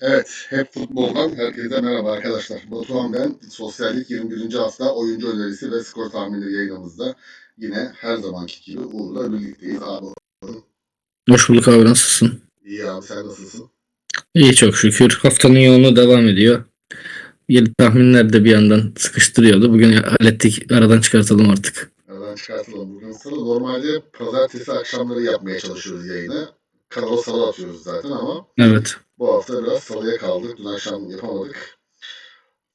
Evet, hep futboldan herkese merhaba arkadaşlar. Batuhan ben, Sosyallik 21. hafta oyuncu önerisi ve skor tahmini yayınımızda yine her zamanki gibi Uğur'la birlikteyiz abi. Hoş bulduk abi nasılsın? İyi abi sen nasılsın? İyi çok şükür. Haftanın yoğunluğu devam ediyor. Yeni tahminler de bir yandan sıkıştırıyordu. Bugün hallettik. Aradan çıkartalım artık. Aradan çıkartalım bugün salı. Normalde pazartesi akşamları yapmaya çalışıyoruz yayını. Kanalı salı atıyoruz zaten ama Evet. Bu hafta biraz salıya kaldık. Dün akşam yapamadık.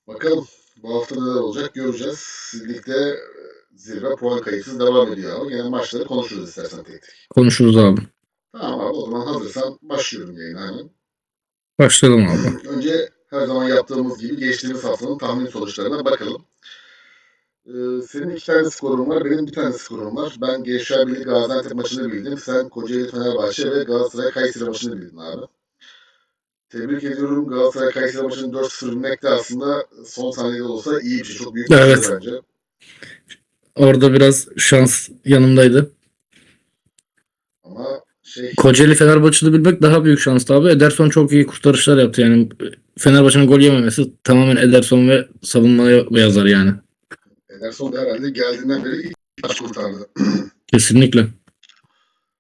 Bakalım bu hafta neler olacak göreceğiz. Ligde e, zirve puan kayıtsız devam ediyor ama yine maçları konuşuruz istersen tek tek. Konuşuruz abi. Tamam abi o zaman hazırsan başlıyorum yayına hemen. Başlayalım abi. Önce her zaman yaptığımız gibi geçtiğimiz haftanın tahmin sonuçlarına bakalım. Ee, senin iki tane skorun var, benim bir tane skorum var. Ben Gençler Birliği Gaziantep maçını bildim. Sen Kocaeli Fenerbahçe ve Galatasaray Kayseri maçını bildin abi. Tebrik ediyorum. Galatasaray Kayseri maçının 4-0 bilmek de aslında son saniyede olsa iyi bir şey. Çok büyük bir Evet. şey bence. Orada biraz şans yanımdaydı. Ama şey Kocaeli Fenerbahçe'de bilmek daha büyük şanstı abi. Ederson çok iyi kurtarışlar yaptı. Yani Fenerbahçe'nin gol yememesi tamamen Ederson ve savunmaya yazar yani. Ederson da herhalde geldiğinden beri ilk maç kurtardı. Kesinlikle.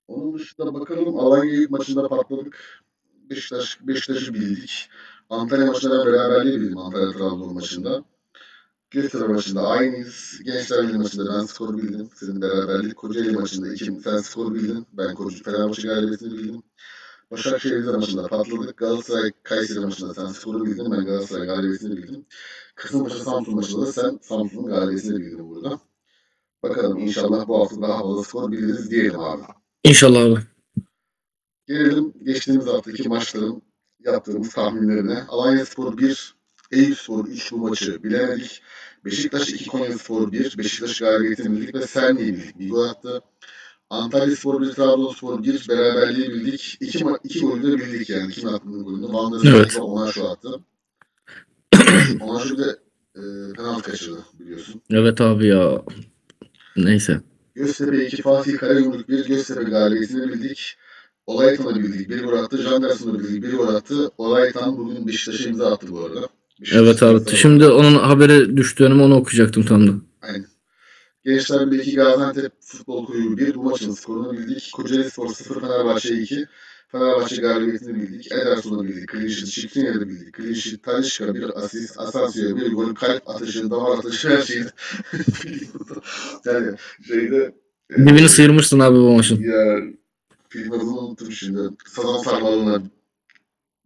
Onun dışında bakalım Alanya maçında patladık. Beşiktaş, Beşiktaş'ı bildik. Antalya maçında beraberliği bildim Antalya Trabzon maçında. Göztepe maçında aynıyız. Gençler Birliği maçında ben skoru bildim. Sizin beraberlik. Kocaeli maçında iki, sen skoru bildin. Ben Koca Fenerbahçe galibiyetini bildim. Başakşehir Rize maçında patladık. Galatasaray Kayseri maçında sen skoru bildin. Ben Galatasaray galibiyetini bildim. Kasımpaşa Samsun maçında da sen Samsun'un galibiyetini bildin burada. Bakalım inşallah bu hafta daha fazla skor biliriz diyelim abi. İnşallah abi. Gelelim geçtiğimiz haftaki maçların yaptığımız tahminlerine. Alanya Spor 1, Eyüp Spor 3 bu maçı bilemedik. Beşiktaş 2, Konya Spor 1, Beşiktaş galibiyetini bildik ve Serni'yi bildik. Bir gol attı. Antalya Spor 1, Trabzonspor 1, beraberliği bildik. 2, ma- iki golü de bildik yani. Kim attı bu golünü? Van der Evet. Ona şu attı. ona şu de e, penaltı kaçırdı biliyorsun. Evet abi ya. Neyse. Göztepe 2, Fatih Karayumruk 1, Göztepe galibiyetini bildik. Olaytan'ı bildik. Bir gol attı. Janderson'u bildik. Bir gol attı. Olaytan bugün Beşiktaş'a imza attı bu arada. Beşiktaş'a Evet abi. imza Şimdi onun haberi düştü önüme onu okuyacaktım tam da. Aynen. Gençler Birliği 2, Gaziantep Futbol Kulübü 1. Bu maçın skorunu bildik. Kocaeli Spor 0, Fenerbahçe 2. Fenerbahçe galibiyetini bildik. Ederson'u bildik. Clean Şikrinya'da bildik. Sheet, Talişka bir asist, Asensio'ya bir gol, kalp atışı, damar atışı her şeyi yani şeyde e, Dibini sıyırmışsın abi bu maçın. Ya film adını unuttum şimdi. Sazan Sarmalı'na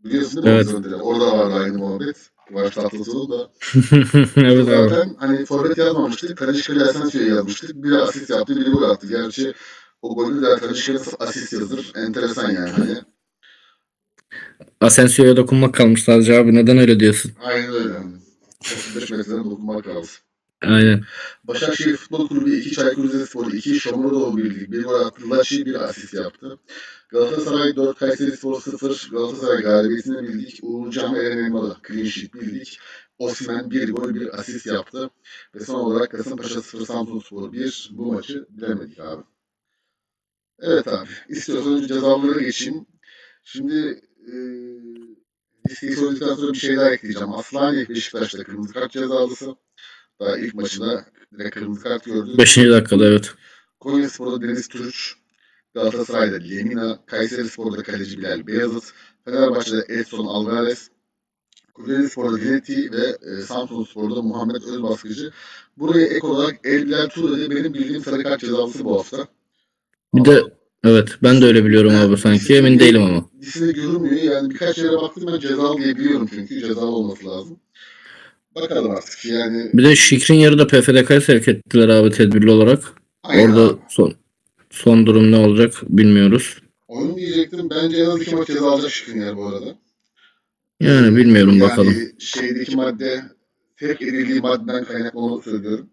biliyorsun değil mi? Evet. sözleri? Orada vardı aynı muhabbet. Kıvanç Tatlıtuğ'un da. evet abi. Zaten hani forvet yazmamıştık. Tanışka ile Asensio'ya yazmıştık. Biri asist yaptı, biri gol attı. Gerçi o golü de Tanışka'ya asist yazır. Enteresan yani. Hani. Asensio'ya dokunmak kalmış sadece abi. Neden öyle diyorsun? Aynen öyle. Yani. 35 metreden dokunmak lazım. Aynen. Başakşehir Futbol Kulübü 2, Çaykur Rizespor 2, Şomurodov birlik 1 gol attı. Laçi 1 asist yaptı. Galatasaray 4, Kayseri Spor 0, Galatasaray galibiyetini bildik. Uğurcan Eren Elmalı clean sheet bildik. Osimhen 1 gol 1 asist yaptı. Ve son olarak Kasımpaşa 0, Samsun Spor 1. Bu maçı bilemedik abi. Evet abi. İstiyorsan önce cezalara geçeyim. Şimdi eee listeyi söyledikten sonra bir şey daha ekleyeceğim. Aslaniye Beşiktaş'ta kırmızı kart cezalısı. Daha ilk maçında direkt kırmızı kart gördü. 5. dakikada evet. Konya Spor'da Deniz Türüç, Galatasaray'da Lemina, Kayseri Spor'da kaleci Bilal Beyazıt, Fenerbahçe'de Edson Alvarez, Kocaeli Spor'da Dinetti ve e, Samsun Spor'da Muhammed Özbaskıcı. Buraya ek olarak El Bilal Ture'de benim bildiğim sarı kart cezalısı bu hafta. Bir de evet ben de öyle biliyorum abi sanki. Emin değilim ama. Listede görünmüyor. Yani birkaç yere baktım ben cezalı diye biliyorum çünkü cezalı olması lazım. Bakalım artık yani. Bir de Şikrin yarıda PFDK'ya sevk ettiler abi tedbirli olarak. Aynen Orada son son durum ne olacak bilmiyoruz. Oyun diyecektim. Bence en az iki maç ceza alacak Şikrinyar bu arada. Yani bilmiyorum yani bakalım. şeydeki madde terk edildiği maddeden kaynaklı onu söylüyorum.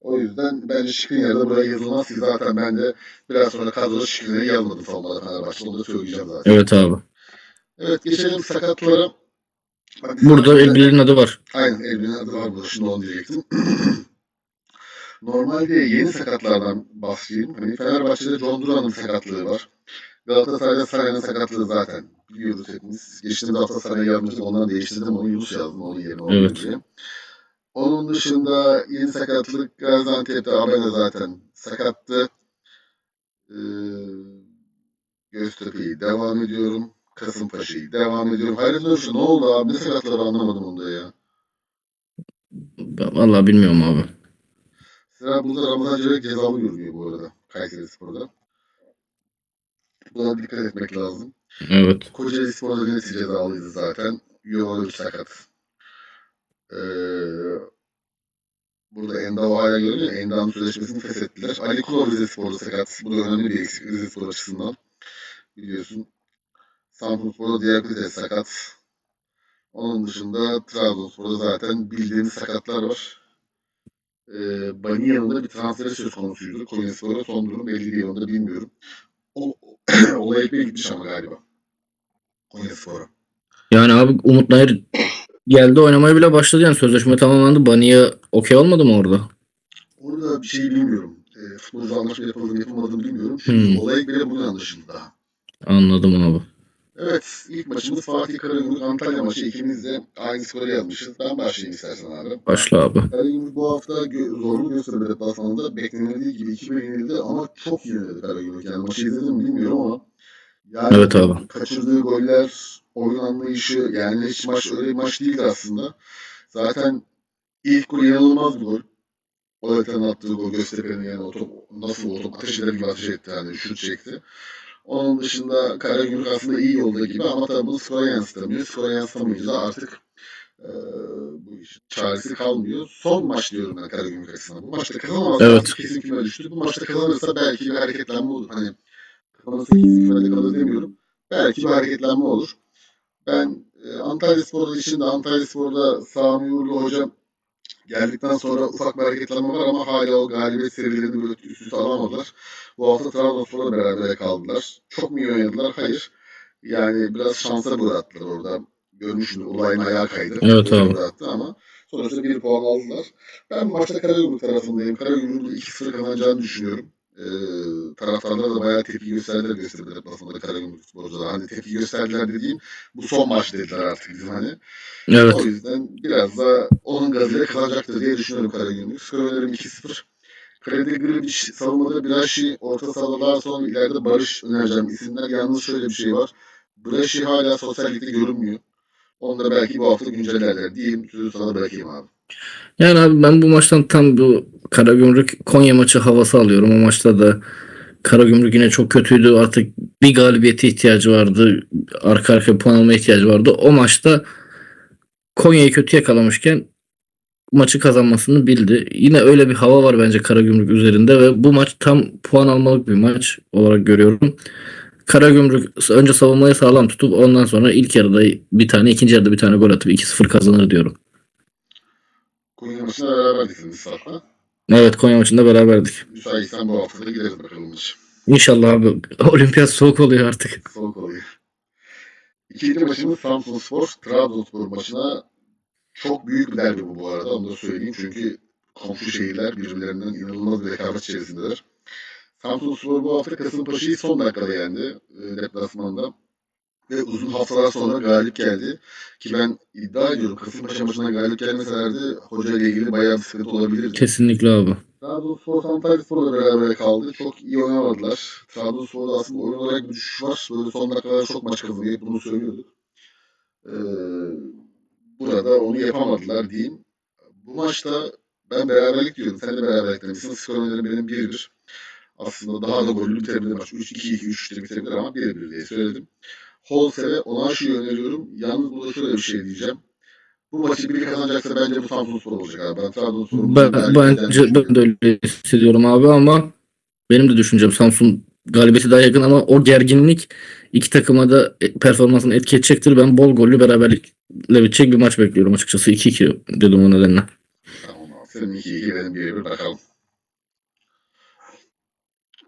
O yüzden bence Şikrinyar da buraya yazılmaz ki zaten ben de biraz sonra kadroda Şikrinyar'ı yazmadım savunmada Fenerbahçe'de. Onu da söyleyeceğim zaten. Evet abi. Evet geçelim sakatlara. Bak, Burada Elbil'in adı var. Aynen Elvin'in adı var burada. Şimdi onu diyecektim. Normalde yeni sakatlardan bahsedeyim. Hani Fenerbahçe'de John Duran'ın sakatlığı var. Galatasaray'da Saray'ın sakatlığı zaten biliyoruz hepimiz. Geçtiğimiz hafta Saray'ı yazmıştık. Ondan değiştirdim. Onu Yunus yazdım. Onun yerine onu Evet. diye. Onun dışında yeni sakatlık Gaziantep'te Abena zaten sakattı. Ee, Göztepe'yi devam ediyorum. Kasımpaşa'yı devam ediyorum. Hayret Nurşu ne oldu abi? Ne sakatları anlamadım onda ya. Vallahi bilmiyorum abi. Sıra burada Ramazan Çelik cezalı görünüyor bu arada. Kayseri Spor'da. Buna dikkat etmek lazım. Evet. Kocaeli Spor'da Denizli cezalıydı zaten. Yoğun sakat. Ee, burada Enda Oha'ya görünüyor. Enda'nın sözleşmesini feshettiler. Ali Kula Rize Spor'da sakat. Bu da önemli bir eksik Rize Spor açısından. Biliyorsun. Samsun Spor'da Diakotes sakat. Onun dışında Trabzonspor'da zaten bildiğimiz sakatlar var. Ee, Banya'nın da bir transferi söz konusuydu. Konyaspor'a son durum belli değil. Onu da bilmiyorum. O, olay epey gitmiş ama galiba. Konyaspor'a. Yani abi Umut Nayır geldi oynamaya bile başladı yani sözleşme tamamlandı. Baniye okey olmadı mı orada? Orada bir şey bilmiyorum. E, futbolcu anlaşma yapıldığını yapılmadığını bilmiyorum. Çünkü Hmm. olay bile bugün anlaşıldı daha. Anladım abi. Evet, ilk maçımız Fatih Karagümrük Antalya maçı. İkimiz de aynı skora yazmışız. Ben başlayayım istersen abi. Başla abi. Karagümrük bu hafta gö- zorlu gösterdi deplasmanında. Beklenildiği gibi 2-1 yenildi ama çok iyi oynadı Karagümrük. Yani maçı izledim mi bilmiyorum ama yani Evet abi. kaçırdığı goller, oyun anlayışı yani hiç maç öyle bir maç değildi aslında. Zaten ilk gol inanılmaz bir gol. Oleta'nın attığı gol Göztepe'nin yani o top nasıl o top ateş eder gibi ateş etti yani şut çekti. Onun dışında Karagümrük aslında iyi yolda gibi ama tabii bunu skora yansıtamıyor. Skora yansıtamayınca artık eee bu işin çaresi kalmıyor. Son maç diyorum ben Karagümrük açısından. Bu maçta kazanamazsa Evet. kesin küme düştü. Bu maçta kazanırsa belki bir hareketlenme olur. Hani kazanırsa kesin kümede kalır demiyorum. Belki bir hareketlenme olur. Ben e, Antalya Spor'da için de Antalya Spor'da Sami Uğurlu hocam geldikten sonra ufak bir hareketlenme var ama hala o galibiyet serilerini böyle üst üste alamadılar. Bu hafta Trabzonspor'la beraber kaldılar. Çok mu iyi oynadılar? Hayır. Yani biraz şansa bıraktılar orada. Görmüşsünüz olayın ayağı kaydı. Evet abi. Ama sonuçta bir puan aldılar. Ben maçta Karagümrük tarafındayım. Karagümrük'ün 2-0 kazanacağını düşünüyorum. Ee, taraftarlar da bayağı tepki gösterdiler gösterdiler deplasmanda Karagümrük sporcular. Hani tepki gösterdiler dediğim bu son maç dediler artık bizim hani. Evet. O yüzden biraz da onun gazıyla kazanacaktır diye düşünüyorum Karagümrük. Skor önerim 2-0. Kredi Gribic savunmada Brashi, orta sahalar sonra ileride Barış önereceğim isimler. Yalnız şöyle bir şey var. Brashi hala sosyal ligde görünmüyor. Onları belki bu hafta güncellerler diyeyim. Sözü sana bırakayım abi. Yani abi ben bu maçtan tam bu Karagümrük Konya maçı havası alıyorum. O maçta da Karagümrük yine çok kötüydü. Artık bir galibiyete ihtiyacı vardı. Arka arkaya puan almaya ihtiyacı vardı. O maçta Konya'yı kötü yakalamışken maçı kazanmasını bildi. Yine öyle bir hava var bence Karagümrük üzerinde ve bu maç tam puan almalık bir maç olarak görüyorum. Karagümrük önce savunmayı sağlam tutup ondan sonra ilk yarıda bir tane, ikinci yarıda bir tane gol atıp 2-0 kazanır diyorum. Konya maçına beraberdik Mustafa. Evet Konya maçında beraberdik. Müsaitsen bu hafta da gideriz bakalım maç. İnşallah abi. Olimpiyat soğuk oluyor artık. Soğuk oluyor. İkinci maçımız Samsun Spor, Trabzonspor maçına çok büyük bir derbi bu bu arada. Onu da söyleyeyim çünkü komşu şehirler birbirlerinden inanılmaz bir rekabet içerisindeler. Samsun Spor bu hafta Kasımpaşa'yı son dakikada yendi e, deplasmanda. Ve uzun haftalar sonra galip geldi. Ki ben iddia ediyorum Kasımpaşa maçına galip gelmeselerdi hoca ile ilgili bayağı bir sıkıntı olabilirdi. Kesinlikle abi. Trabzonspor Antalya Spor'la beraber kaldı. Çok iyi oynamadılar. Trabzonspor'da aslında oyun olarak bir düşüş var. Böyle son dakikalarda çok maç kazanıyor. Hep bunu söylüyorduk. Ee, burada onu yapamadılar diyeyim. Bu maçta ben beraberlik diyorum. Sen de beraberlik demişsin. Skor önerim benim 1-1. Aslında daha da gollü bitebilir maç. 3-2-2-3 diye bitebilir ama 1-1 diye söyledim. Holse ve Onaşu'yu öneriyorum. Yalnız burada şöyle bir şey diyeceğim. Bu maçı biri kazanacaksa bence bu Samsunspor olacak abi. Ben Trabzonspor'un Ben, bence ben de öyle hissediyorum abi ama benim de düşüncem Samsun galibiyeti daha yakın ama o gerginlik iki takıma da e, performansını etki edecektir. Ben bol gollü beraberlikle bitecek bir maç bekliyorum açıkçası. 2-2 dedim o nedenle. Tamam abi. Senin 2-2 benim 1-1 bakalım.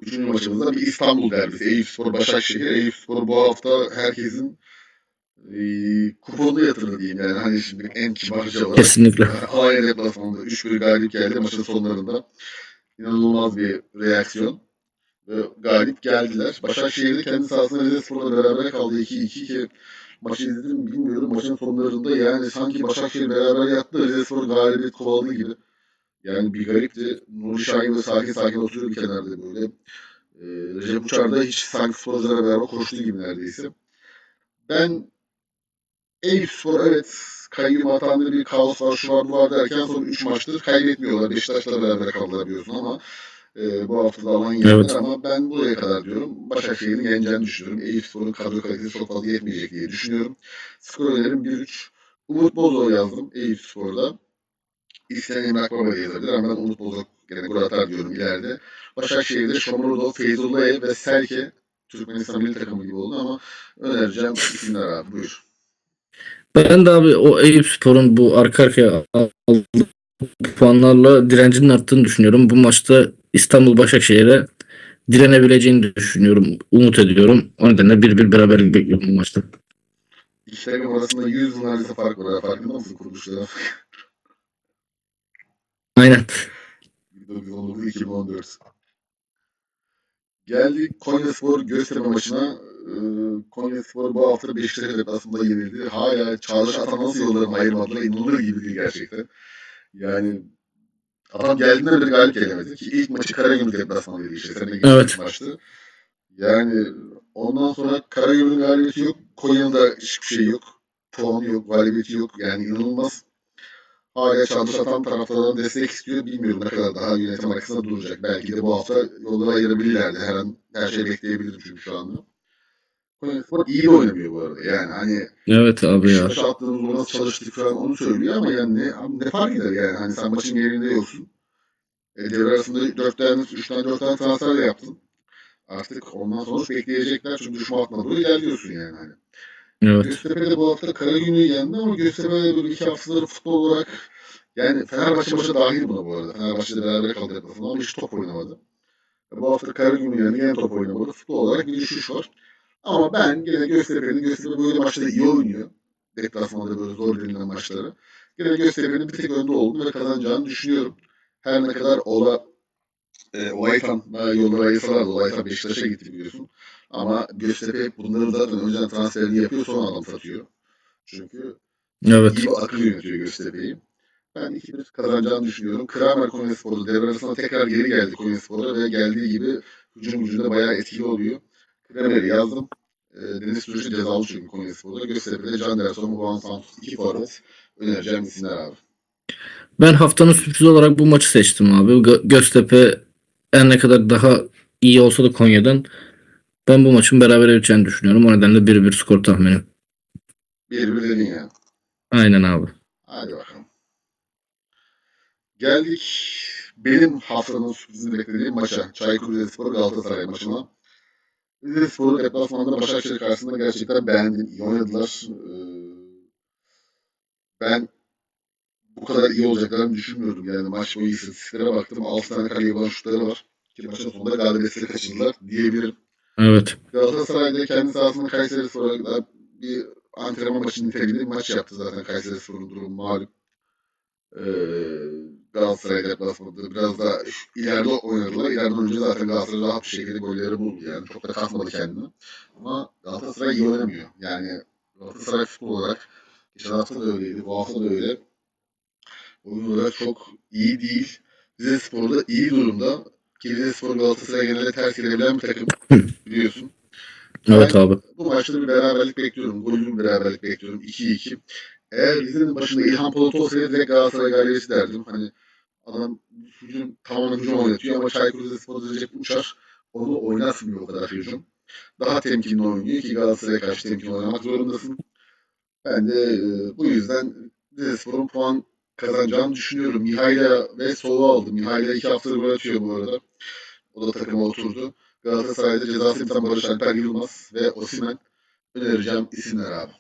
Üçüncü maçımızda bir İstanbul derbisi. Eyüpspor Başakşehir. Eyüpspor bu hafta herkesin e, kuponunu yatırdı diyeyim yani. Hani şimdi en kibarca olarak. Kesinlikle. Alanya deplasmanında 3-1 galip geldi maçın sonlarında. İnanılmaz bir reaksiyon. Ve galip geldiler. Başakşehir'de kendi sahasında Rizespor'la beraber kaldı 2-2 ki maçı izledim mi bilmiyorum. Maçın sonlarında yani sanki Başakşehir beraber yattı. Rizespor galibiyet kovaladı gibi. Yani bir garipti. Nuri Şahin böyle sakin sakin oturuyor bir kenarda böyle. Ee, Recep Uçar da hiç sanki sporculara beraber koştuğu gibi neredeyse. Ben Eyüp Spor evet kayyum hatanında bir kaos var şu var bu var derken son 3 maçtır kaybetmiyorlar. Beşiktaş'la beraber kaldılar biliyorsun ama e, bu hafta da alan yendiler Evet. ama ben buraya kadar diyorum Başakşehir'in yeneceğini düşünüyorum. Eyüp Spor'un kadro kalitesi çok fazla yetmeyecek diye düşünüyorum. Skor önerim 1-3. Umut Bozoğ yazdım Eyüp Spor'da. İsteyen Emrah Baba yazabilir ama ben Umut Bozok gene gol atar diyorum ileride. Başakşehir'de Şomurodov, Feyzullayev ve Selke Türkmenistan milli takımı gibi oldu ama önereceğim isimler abi buyur. Ben de abi o Eyüp Spor'un bu arka arkaya aldığı puanlarla direncinin arttığını düşünüyorum. Bu maçta İstanbul Başakşehir'e direnebileceğini düşünüyorum. Umut ediyorum. O nedenle 1-1 beraberlik bekliyorum bu maçta. Takım arasında 100 yıl neredeyse fark var. Farkında mısın kuruluşlara? Aynen. 1919-2014. Geldik Konyaspor Göztepe maçına. Ee, Konyaspor bu hafta Beşiktaş deplasmanda yenildi. Hala Çağdaş Atan nasıl yollarını ayırmadılar inanılır gibi değil gerçekten. Yani adam geldiğinden beri galip gelemedi ki ilk maçı Karagümrük deplasmanıydı işte. Seninle Evet. maçtı. Yani ondan sonra Karagümrük'ün galibiyeti yok. Konya'nın da hiçbir şey yok. Puanı yok, galibiyeti yok. Yani inanılmaz. Hala Çağdaş Atan taraftarlardan destek istiyor. Bilmiyorum ne kadar daha yönetim arkasında duracak. Belki de bu hafta yolları ayırabilirlerdi. Her an her şey bekleyebilirim çünkü şu anda. Konyaspor iyi de oynamıyor bu arada. Yani hani Evet abi ya. Beşiktaş'a attığımız nasıl çalıştık falan onu söylüyor ama yani ne, ne fark eder yani. Hani sen maçın yerinde yoksun. E, devre arasında 4 tane, 3 tane 4 tane transfer de yaptın. Artık ondan sonuç bekleyecekler çünkü düşman hattına doğru ilerliyorsun yani. Hani. Evet. Göztepe de bu hafta Karagümrük'ü yendi ama Göztepe de böyle iki haftaları futbol olarak yani Fenerbahçe maçı dahil buna bu arada. Fenerbahçe'de beraber kaldı deplasmanda ama hiç top oynamadı. Bu hafta Karagümrük'ü yendi yine top oynamadı. Futbol olarak bir düşüş var. Ama ben gene Göztepe'nin Göztepe böyle maçları iyi oynuyor. Deplasmanda böyle zor denilen maçları. Gene Göztepe'nin bir tek önde olduğunu ve kazanacağını düşünüyorum. Her ne kadar Ola e, Olaytan yolları ayırsalar da Olaytan Beşiktaş'a gitti biliyorsun. Ama Göztepe hep bunları zaten önceden transferini yapıyor sonra adam satıyor. Çünkü Evet. iyi bir akıl yönetiyor Göztepe'yi. Ben 2-1 kazanacağını düşünüyorum. Kramer Konyaspor'da devre arasında tekrar geri geldi Konyaspor'a ve geldiği gibi hücum gücünde bayağı etkili oluyor. Kramer'i yazdım. E, Deniz Sürücü cezalı çünkü Konyaspor'da. Göztepe'de Can Derson, Juan Santos, iki forvet önereceğim isimler abi. Ben haftanın sürprizi olarak bu maçı seçtim abi. Gö- Göztepe her ne kadar daha iyi olsa da Konya'dan ben bu maçın beraber biteceğini düşünüyorum. O nedenle 1-1 skor tahminim. Bir bir dedin ya. Aynen abi. Hadi bakalım. Geldik benim haftanın sürprizini beklediğim maça. Çaykur Rizespor Galatasaray maçına. Rizespor'u deplasmanda Başakşehir karşısında gerçekten beğendim. İyi oynadılar. Ee, ben bu kadar iyi olacaklarını düşünmüyordum. Yani maç boyu istatistiklere baktım. 6 tane kaleye bulan şutları var. Ki maçın sonunda galibiyetleri kaçırdılar diyebilirim. Evet. Galatasaray'da kendi sahasında Kayseri Spor'a bir antrenman maçı niteliğinde bir maç yaptı zaten Kayseri Spor'un durumu malum. Ee, Galatasaray deplasmanında biraz daha ileride oynadılar. İleriden önce zaten Galatasaray rahat bir şekilde golleri buldu yani. Çok da kasmadı kendini. Ama Galatasaray iyi oynamıyor. Yani Galatasaray futbol olarak geçen hafta da öyleydi. Bu hafta da öyle. Oyun olarak çok iyi değil. Rize Spor'da iyi durumda. Rize Spor Galatasaray genelde ters girebilen bir takım. Biliyorsun. Evet abi. Bu maçta bir beraberlik bekliyorum. Gollü bir beraberlik bekliyorum. 2-2. Eğer Rize'nin başında İlhan Polat olsaydı direkt Galatasaray galibiyeti derdim. Hani adam hücum, tamamen hücum oynatıyor ama Çaykur Rizespor'da Recep Uçar onu oynatmıyor o kadar hücum. Daha temkinli oynuyor ki Galatasaray'a karşı temkinli oynamak zorundasın. Ben de e, bu yüzden Rizespor'un puan kazanacağını düşünüyorum. Mihail'a ve Sova aldım. Mihail'a iki haftadır gol atıyor bu arada. O da takıma oturdu. Galatasaray'da cezası imtihan Barış Alper Yılmaz ve Osimen önereceğim isimler abi.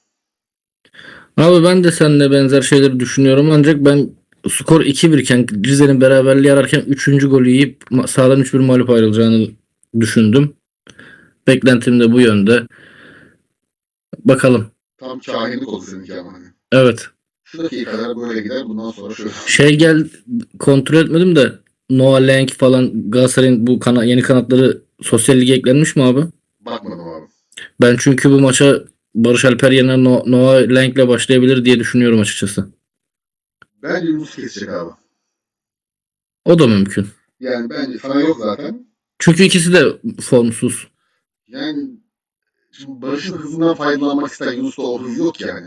Abi ben de seninle benzer şeyleri düşünüyorum ancak ben skor 2-1 iken Rize'nin beraberliği ararken 3. golü yiyip sahadan 3-1 mağlup ayrılacağını düşündüm. Beklentim de bu yönde. Bakalım. Tam kahinlik oldu seninki ama hani. Evet. Şu dakikalar böyle gider bundan sonra şöyle. Şey gel kontrol etmedim de Noah Lenk falan Galatasaray'ın bu kana, yeni kanatları sosyal lige eklenmiş mi abi? Bakmadım abi. Ben çünkü bu maça Barış Alper yerine No- Noah Lang'le başlayabilir diye düşünüyorum açıkçası. Bence Yunus kesecek abi. O da mümkün. Yani bence sana yok zaten. Çünkü ikisi de formsuz. Yani şimdi Barış'ın hızından faydalanmak ister. Yunus'ta o hız yok yani.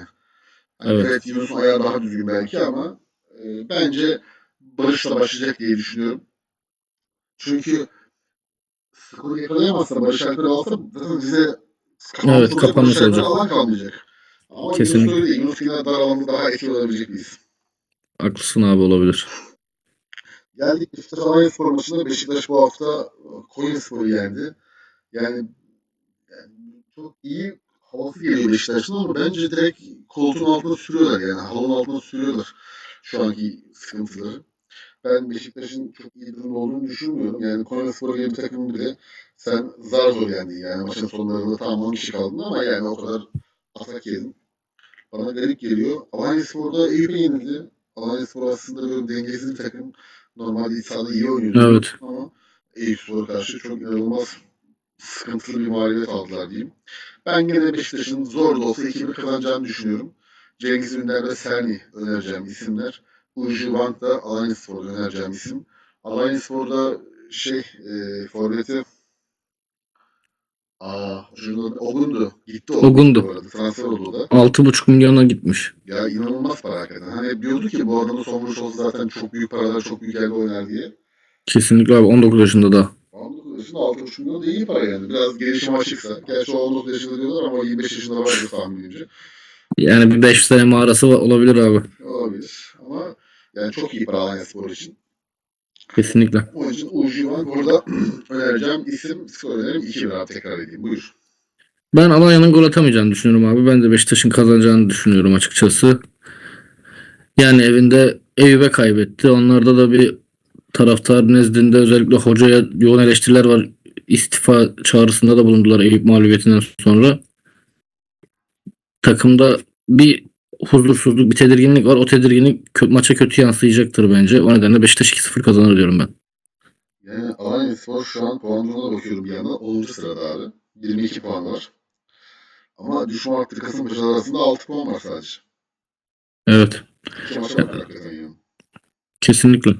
Hani Evet. evet. Yunus'un ayağı daha düzgün belki ama e, bence Barış'la başlayacak diye düşünüyorum. Çünkü skoru yakalayamazsa Barış Alper alsa zaten bize Evet, kapanmış olacak. alan kalmayacak. Ama Kesinlikle. Yunus öyle. Yunus yine dar alanda daha etkili olabilecek isim. Haklısın abi olabilir. Geldik Beşiktaş Alanyaspor maçında Beşiktaş bu hafta e, Konyaspor'u yendi. Yani, yani çok iyi havası geliyor Beşiktaş'tan ama bence direkt koltuğun altına sürüyorlar yani halının altına sürüyorlar şu anki sıkıntıları. Ben Beşiktaş'ın çok iyi durumda olduğunu düşünmüyorum. Yani Konyaspor gibi bir takım bile sen zar zor yendin yani maçın sonlarında tam 10 kişi kaldın ama yani o kadar atak yedin. Bana garip geliyor. Alanyaspor'da Eyüp'e yenildi. Alanyaspor aslında böyle dengesiz bir takım. Normalde sahada iyi oynuyordu. Evet. Ama Eyüpspor'a karşı çok inanılmaz sıkıntılı bir mağlubiyet aldılar diyeyim. Ben gene Beşiktaş'ın zor da olsa 2-1 kazanacağını düşünüyorum. Cengiz Ünder ve Serni önereceğim isimler. Uju Vank da Alanyaspor'da önereceğim isim. Alanyaspor'da şey e, forveti Aa, şunun adı Ogundu. Gitti. Ogundu. Arada. Transfer oldu da. 6,5 milyona gitmiş. Ya inanılmaz para hakikaten. Hani diyordu ki bu adamın son vuruş olsa zaten çok büyük paralar, çok büyük yerde oynar diye. Kesinlikle abi 19 yaşında da. 19 yaşında 6,5 milyon da iyi para yani. Biraz gelişim açıksa. Gerçi o 19 yaşında diyorlar ama 25 yaşında vardır tahminimce. Yani bir 5 sene mağarası olabilir abi. Olabilir. Ama yani çok iyi para Alanya Spor için. Kesinlikle. Onun için var. Burada önereceğim isim, skor önerim 2-1 abi tekrar edeyim. Buyur. Ben Alanya'nın gol atamayacağını düşünüyorum abi. Ben de Beşiktaş'ın kazanacağını düşünüyorum açıkçası. Yani evinde Eyüp'e kaybetti. Onlarda da bir taraftar nezdinde özellikle hocaya yoğun eleştiriler var. İstifa çağrısında da bulundular Eyüp mağlubiyetinden sonra. Takımda bir huzursuzluk, bir tedirginlik var. O tedirginlik kö- maça kötü yansıyacaktır bence. O nedenle Beşiktaş 2-0 kazanır diyorum ben. Yani Alanya Spor şu an puan durumuna bakıyorum bir yandan. 10. sırada abi. 22 puan var. Ama düşman hattı Kasımpaşa arasında 6 puan var sadece. Evet. İki maça bakar hakikaten yani. Kesinlikle.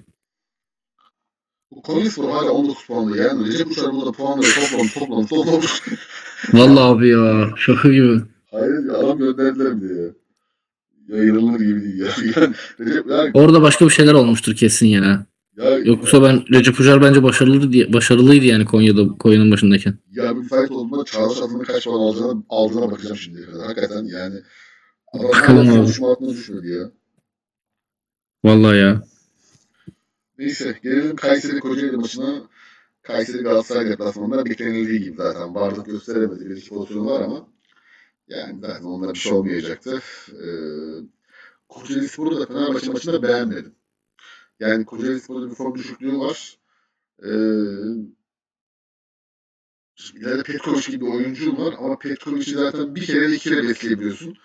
Konyaspor hala 19 puanda. Yani Recep Uçar burada puanları toplamış toplamış toplamış. Vallahi abi ya şaka gibi. Hayır adam gönderdiler bir de ya. Yayınlanır gibi değil ya. Yani Recep yani, Orada başka bir şeyler olmuştur kesin ya. ya, Yoksa ben Recep Ucar bence başarılı diye başarılıydı yani Konya'da Konya'nın başındayken. ya bir müsait olduğunda Çağdaş adına kaç puan alacağına, aldığına bakacağım şimdiye kadar. Hakikaten yani. Bakalım abi. konuşma aklına düşmedi ya. Vallahi ya. Neyse gelelim Kayseri Kocaeli maçına. Kayseri Galatasaray deplasmanında beklenildiği gibi zaten varlık gösteremedi. Bir iki pozisyonu var ama yani zaten onlara bir şey olmayacaktı. Ee, Kocaeli Spor'u da Fenerbahçe maçında beğenmedim. Yani Kocaeli Spor'da bir form düşüklüğü var. Ee, ileride Petkovic gibi bir oyuncun var ama Petkovic'i zaten bir kere iki kere besleyebiliyorsun.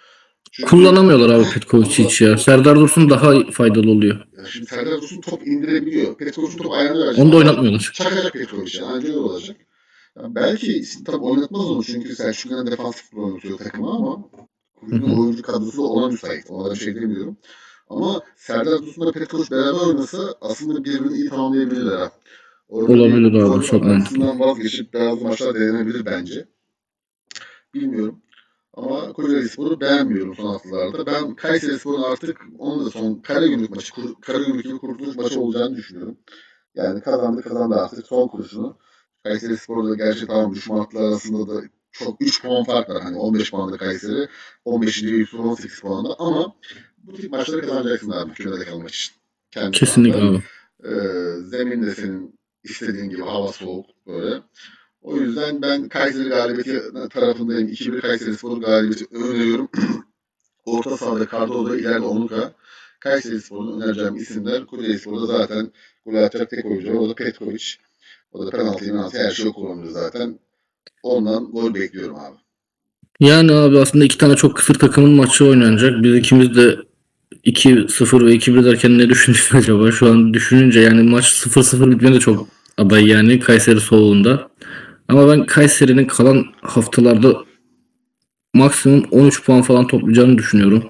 Çünkü- Kullanamıyorlar abi Petkovic'i hiç ya. Serdar Dursun daha faydalı oluyor. Ya şimdi Serdar Dursun top indirebiliyor. Petkovic'in top ayağına verecek. Onu da oynatmıyorlar. Çakacak Petrovic yani. Anca öyle olacak. Ya belki tabii oynatmaz onu çünkü Selçuk Yönen defansif futbol oynatıyor takımı ama kulübün Hı oyuncu kadrosu ona müsait. Ona bir şey demiyorum. Ama Serdar Dursun'la Petrovic beraber oynasa aslında birbirini iyi tamamlayabilirler ha. Orada Olabilir bir abi, forvet çok mantıklı. arkasından vazgeçip bazı maçlar denenebilir bence. Bilmiyorum. Ama Kocaeli Spor'u beğenmiyorum son haftalarda. Ben Kayseri Spor'un artık onun da son Karagümrük maçı, Kur- Karagümrük gibi kurtuluş maçı olacağını düşünüyorum. Yani kazandı kazandı artık son kuruşunu. Kayseri Spor'da gerçi tamam düşman hatları arasında da çok 3 puan fark var. Hani 15 puanda Kayseri, 15. Eyüp 18 puanda ama bu tip maçları kazanacaksın abi kümede kalmak için. Kendi Kesinlikle abi. Ee, zemin de senin istediğin gibi hava soğuk böyle. O yüzden ben Kayseri galibiyeti tarafındayım. 2-1 Kayseri Spor galibiyeti öneriyorum. Orta sahada Cardozo, ileride Onuka. Kayseri Spor'un önereceğim isimler. Kocaeli Spor'da zaten gol atacak tek oyuncu. O da Petkovic. O da penaltı, penaltı her şeyi kullanıyor zaten. Ondan gol bekliyorum abi. Yani abi aslında iki tane çok kısır takımın maçı oynanacak. Biz ikimiz de 2-0 ve 2-1 derken ne düşündük acaba? Şu an düşününce yani maç 0-0 bitmeye de çok aday yani Kayseri soğuğunda. Ama ben Kayseri'nin kalan haftalarda maksimum 13 puan falan toplayacağını düşünüyorum.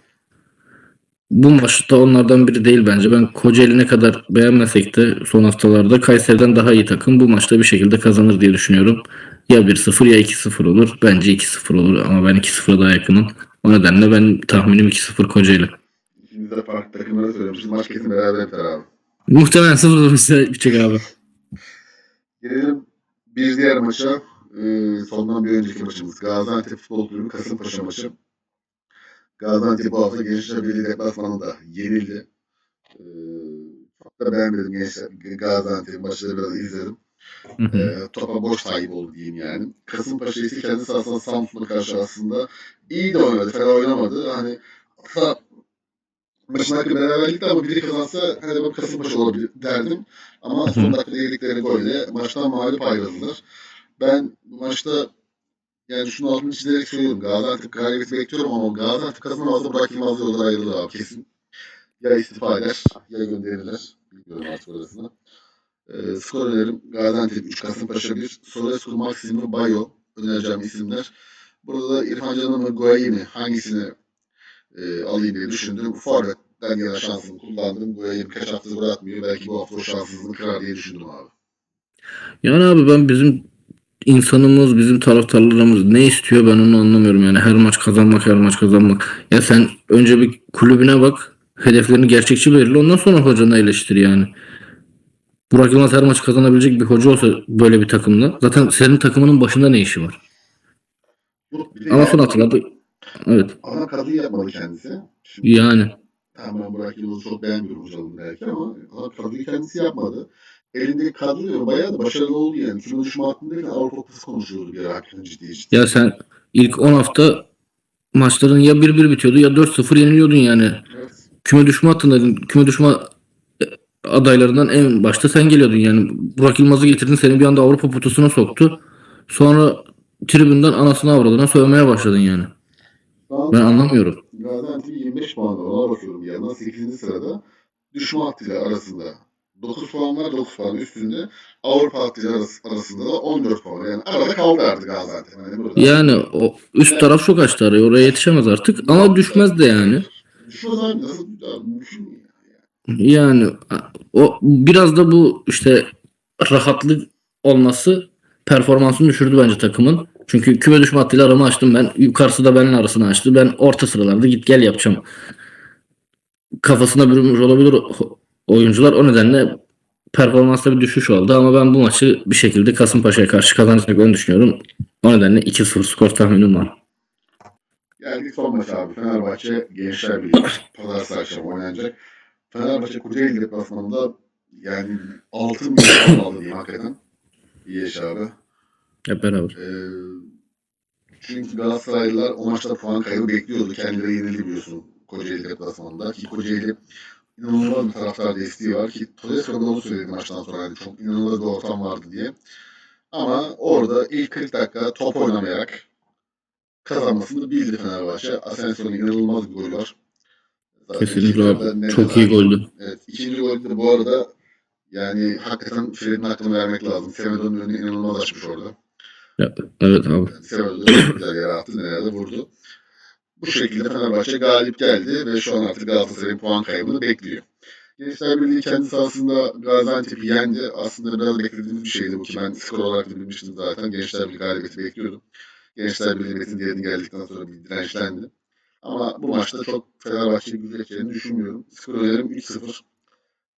Bu maçta onlardan biri değil bence. Ben Kocaeli ne kadar beğenmesek de son haftalarda Kayseri'den daha iyi takım bu maçta bir şekilde kazanır diye düşünüyorum. Ya 1-0 ya 2-0 olur. Bence 2-0 olur ama ben 2-0'a daha yakınım. O nedenle ben tahminim 2-0 Kocaeli. İkimiz de farklı takımları söylemişiz. Maç kesin beraber biter abi. Muhtemelen 0 bize bitecek abi. Gelelim bir diğer maça. Ee, sondan bir önceki maçımız. Gaziantep Futbol Kulübü Kasımpaşa maçı. Gaziantep bu hafta Gençler Birliği deplasmanında yenildi. Ee, çok da beğenmedim Gençler Gaziantep maçları biraz izledim. Hı hı. Ee, topa boş sahip oldu diyeyim yani. Kasımpaşa ise kendi sahasında Samsun'a karşı aslında iyi de oynadı. Fena oynamadı. Hani aslında maçın hakkı beraberlikti ama biri kazansa hadi bak Kasımpaşa olabilir derdim. Ama son dakikada yedikleri golle maçtan mağlup ayrıldılar. Ben bu maçta yani şunu altını çizerek söylüyorum. Gaziantep galibiyeti bekliyorum ama Gaziantep kazanamazsa Burak Yılmaz yoldan ayrılır abi kesin. Ya istifa eder ya gönderilir. Bilmiyorum artık orasını. Ee, skor önerim Gaziantep 3, Kasımpaşa 1, Sorescu, Maximo, Bayo önereceğim isimler. Burada da İrfan Can'ın mı Guayini hangisini e, alayım diye düşündüm. Forvet'ten yana şansımı kullandım. Guayini birkaç haftadır bırakmıyor. Belki bu hafta o şanssızlığını kırar diye düşündüm abi. Yani abi ben bizim insanımız, bizim taraftarlarımız ne istiyor ben onu anlamıyorum. Yani her maç kazanmak, her maç kazanmak. Ya sen önce bir kulübüne bak, hedeflerini gerçekçi belirle ondan sonra hocanı eleştir yani. Burak Yılmaz her maç kazanabilecek bir hoca olsa böyle bir takımla. Zaten senin takımının başında ne işi var? Ama son hatırladı. Evet. Adam kadın yapmadı kendisi. Şimdi Yani. tamam ben Burak Yılmaz'ı çok beğenmiyorum hocalığını belki ama adam kadroyu kendisi yapmadı. Elindeki kadro bayağı da başarılı oldu yani. Küme düşme hakkındayken Avrupa Kupası konuşuyordu bir ara hakikaten ciddi ciddi. Ya sen ilk 10 hafta maçların ya 1-1 bitiyordu ya 4-0 yeniliyordun yani. Evet. küme düşme hattındaydın. Küme düşme adaylarından en başta sen geliyordun yani. Burak Yılmaz'ı getirdin seni bir anda Avrupa potasına soktu. Sonra tribünden anasını avradına sövmeye başladın yani. An Ben anlamıyorum. Gaziantep 25 puan var. Ona bakıyorum bir yandan. 8. sırada. Düşme hattıyla arasında 9 puan var. 9 puan üstünde. Avrupa hattıyla arası- arasında da 14 puan. var. Yani arada kaldı artık Gaziantep. Yani burada. Yani o üst taraf çok açtı arayı. Oraya yetişemez artık. Ama düşmez de yani. Düşmez abi. Nasıl? Mümkün mü? Yani o biraz da bu işte rahatlık olması performansını düşürdü bence takımın. Çünkü küme düşme hattıyla aramı açtım ben. Yukarısı da benimle arasını açtı. Ben orta sıralarda git gel yapacağım. Kafasına bürünmüş olabilir oyuncular. O nedenle performansta bir düşüş oldu ama ben bu maçı bir şekilde Kasımpaşa'ya karşı kazanacaklarını düşünüyorum. O nedenle 2-0 skor tahminim var. Geldik son maç abi. Fenerbahçe Gençler Birliği. Pazartesi akşam oynanacak. Fenerbahçe Kocaeli deplasmanında yani altın bir aldı diyeyim hakikaten. İyi yaş abi. Hep beraber. Ee, çünkü Galatasaraylılar o maçta puan kaybı bekliyordu. Kendileri yenildi biliyorsun Kocaeli deplasmanında. Ki Kocaeli inanılmaz bir taraftar desteği var ki Tolesco da onu söyledi maçtan sonra. Yani çok inanılmaz bir ortam vardı diye. Ama orada ilk 40 dakika top oynamayarak kazanmasını bildi Fenerbahçe. Asensio'nun inanılmaz bir golü var. Zaten Kesinlikle abi. Çok iyi goldü. Evet, ikinci golde de bu arada yani hakikaten Fred'in hakkını vermek lazım. Semedo'nun önünü inanılmaz açmış orada. Evet abi. Semedo da çok güzel yere attı. Nereye de vurdu. Bu şekilde Fenerbahçe galip geldi ve şu an artık Galatasaray'ın puan kaybını bekliyor. Gençler Birliği kendi sahasında Gaziantep'i yendi. Aslında biraz beklediğimiz bir şeydi bu ki ben skor olarak da bilmiştim zaten. Gençler Birliği galibiyeti bekliyordum. Gençler Birliği Metin Diyetin geldikten sonra bir dirençlendi. Ama bu maçta çok Fenerbahçe'yi güçleneceğini düşünmüyorum. Skor önerim 3-0.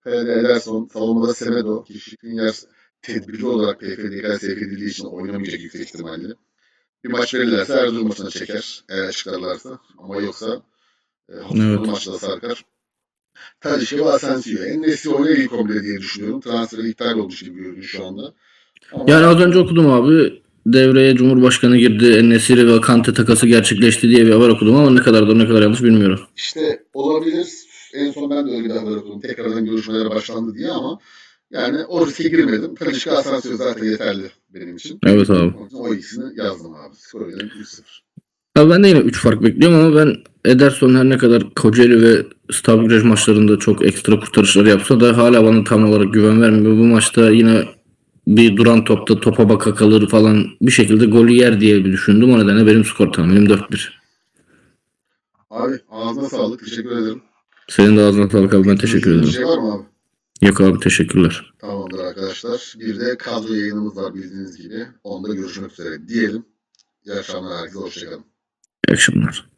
Fede Ederson, savunmada Semedo ki Şikrinyar tedbirli olarak PFD'ye sevk edildiği için oynamayacak yüksek ihtimalle. Bir maç verirlerse Erzurum maçına çeker eğer açıklarlarsa. Ama yoksa e, Evet. maçta sarkar. Tadişe ve Asensio. En nesli oynar ilk 11 diye düşünüyorum. Transferi iptal olmuş gibi görünüyor şu anda. Ama Yani az önce okudum abi. Devreye Cumhurbaşkanı girdi. Enesiri ve Kante takası gerçekleşti diye bir haber okudum ama ne kadar doğru ne kadar yanlış bilmiyorum. işte olabilir. En son ben de öyle bir haber okudum. Tekrardan görüşmeler başlandı diye ama yani o riske girmedim. Tadişe Asensio zaten yeterli benim için. Evet abi. O o ikisini yazdım abi. Skor önerim 3-0. Abi ben de yine 3 fark bekliyorum ama ben Ederson her ne kadar Kocaeli ve Stabigrej maçlarında çok ekstra kurtarışlar yapsa da hala bana tam olarak güven vermiyor. Bu maçta yine bir duran topta topa baka kalır falan bir şekilde golü yer diye bir düşündüm. O nedenle benim skor tahminim 4-1. Abi ağzına sağlık. Teşekkür ederim. Senin de ağzına sağlık abi ben teşekkür Bir ederim. şey var mı abi? Yok abi teşekkürler. Tamamdır arkadaşlar. Bir de kadro yayınımız var bildiğiniz gibi. Onda görüşmek üzere diyelim. İyi akşamlar herkese. Hoşçakalın. İyi akşamlar.